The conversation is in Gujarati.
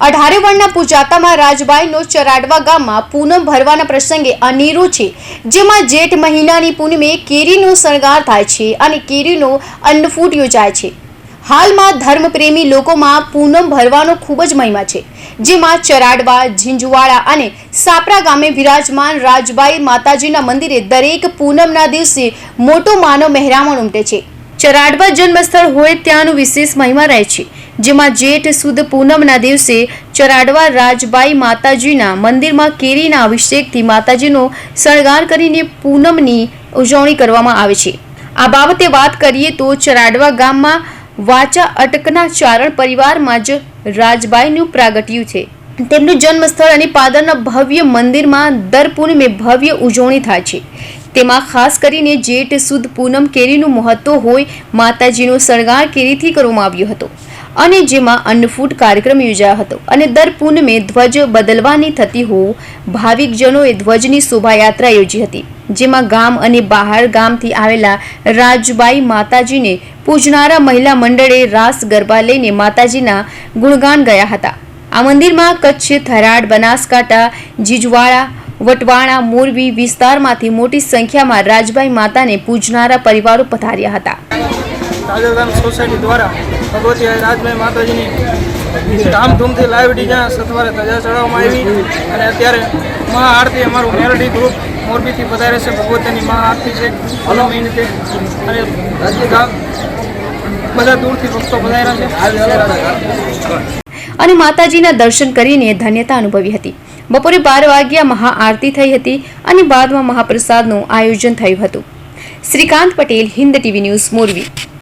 અઢારે વર્ણના પૂજાતામાં રાજબાઈનો ચરાડવા ગામમાં પૂનમ ભરવાના પ્રસંગે અનેરો છે, જેમાં જેઠ મહિનાની પૂનમે કેરીનો શણગાર થાય છે અને કેરીનો અન્નફૂટ યોજાય છે. હાલમાં ધર્મપ્રેમી લોકોમાં પૂનમ ભરવાનો ખૂબ જ મહિમા છે, જેમાં ચરાડવા, ઝીંઝુવાડા અને સાપરા ગામે વિરાજમાન રાજબાઈ માતાજીના મંદિરે દરેક પૂનમના દિવસે મોટો માનવ મહેરામણ ઉમટે છે. ચરાડવા જન્મસ્થળ હોય ત્યાંનું વિશેષ મહિમા રહે છે, જેમાં જેઠ સુદ પૂનમના દિવસે ચરાડવા રાજબાઈ માતાજીના મંદિરમાં કેરીના અભિષેકથી માતાજીનો શણગાર કરીને પૂનમની ઉજવણી કરવામાં આવે છે. આ બાબતે વાત કરીએ તો ચરાડવા ગામમાં વાચા અટકના ચારણ પરિવારમાં જ રાજબાઈનું પ્રાગટ્યું છે. તેમનું જન્મસ્થળ અને પાદરના ભવ્ય મંદિરમાં દર પૂનમે ભવ્ય ઉજવણી થાય છે. તેમાં ખાસ કરીને જેઠ, સુદ, પૂનમ કેરીનું મહત્વ હોય, માતાજીનો શણગાર કેરીથી કરવામાં આવ્યો હતો. અને જેમાં અન્નફૂટ કાર્યક્રમ યોજાયો હતો. અને દર પૂનમે ધ્વજ બદલવાની થતી હોવું ભાવિકજનોએ ધ્વજની શોભાયાત્રા યોજી હતી. જેમાં ગામ અને બહાર ગામથી આવેલા રાજબાઈ માતાજીને પૂજનારા મહિલા મંડળે રાસ ગરબા લઈને માતાજીના ગુણગાન ગયા હતા. આ મંદિરમાં કચ્છ થરાડ બનાસકાંઠા જીજવાડા વટવાણા, મોરબી વિસ્તારમાંથી મોટી સંખ્યામાં રાજભાઈ માતાને પૂજનારા પરિવારો પધાર્યા હતા. દ્વારા ભગવતી રાજભાઈ ધામધૂમથી લાઈવ ડીજા સથવારે ધજા ચડાવવામાં આવી અને અત્યારે મહાઆરતી અમારું મેલડી ગ્રુપ મોરબીથી વધારે છે. ભગવતીની મહાઆરતી છે. હલો મહિને અને બધા દૂરથી ભક્તો પધાર્યા છે. અને માતાજીના દર્શન કરીને ધન્યતા અનુભવી હતી. બપોરે બાર વાગ્યા મહાઆરતી થઈ હતી અને બાદમાં મહાપ્રસાદનું આયોજન થયું હતું. Shrikant Patel, Hind TV news, Morbi.